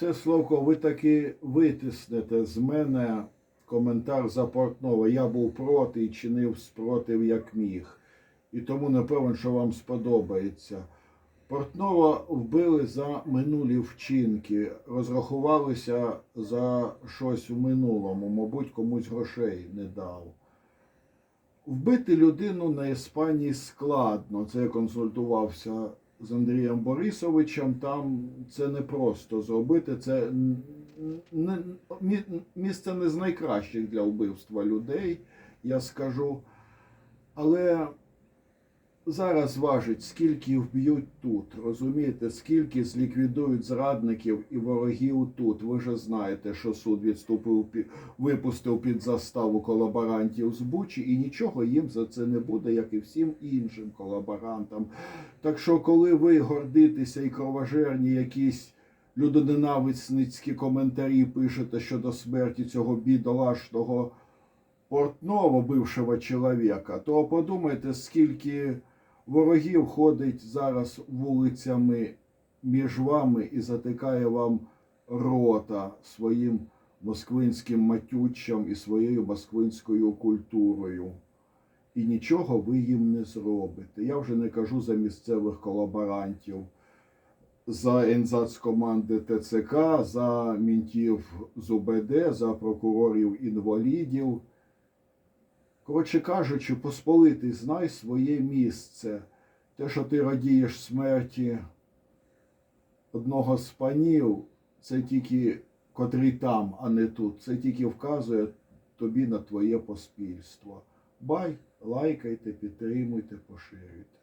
Це Славко, ви таки витиснете з мене коментар за Портнова. Я був проти і чинив спротив як міг. І тому не певен, що вам сподобається. Портнова вбили за минулі вчинки, розрахувалися за щось у минулому, мабуть, комусь грошей не дав. Вбити людину на Іспанії складно. Це я консультувався з Андрієм Борисовичем. Там це не просто зробити. Це не, місце не з найкращих для вбивства людей, я скажу. Але зараз важить, скільки вб'ють тут. Розумієте, скільки зліквідують зрадників і ворогів тут. Ви ж знаєте, що суд відступив випустив під заставу колаборантів з Бучі, і нічого їм за це не буде, як і всім іншим колаборантам. Так що, коли ви гордитеся і кровожерні якісь людоненависницькі коментарі пишете щодо смерті цього бідолашного портного бившого чоловіка, то подумайте, скільки ворогів ходить зараз вулицями між вами і затикає вам рота своїм москвинським матюччям і своєю москвинською культурою. І нічого ви їм не зробите. Я вже не кажу за місцевих колаборантів, за НЗАЦ команди ТЦК, за мінтів з УБД, за прокурорів інвалідів. Коротше кажучи, посполитий, знай своє місце. Те, що ти радієш смерті одного з панів, це тільки котрий там, а не тут. Це тільки вказує тобі на твоє поспільство. Бай, лайкайте, підтримуйте, поширюйте.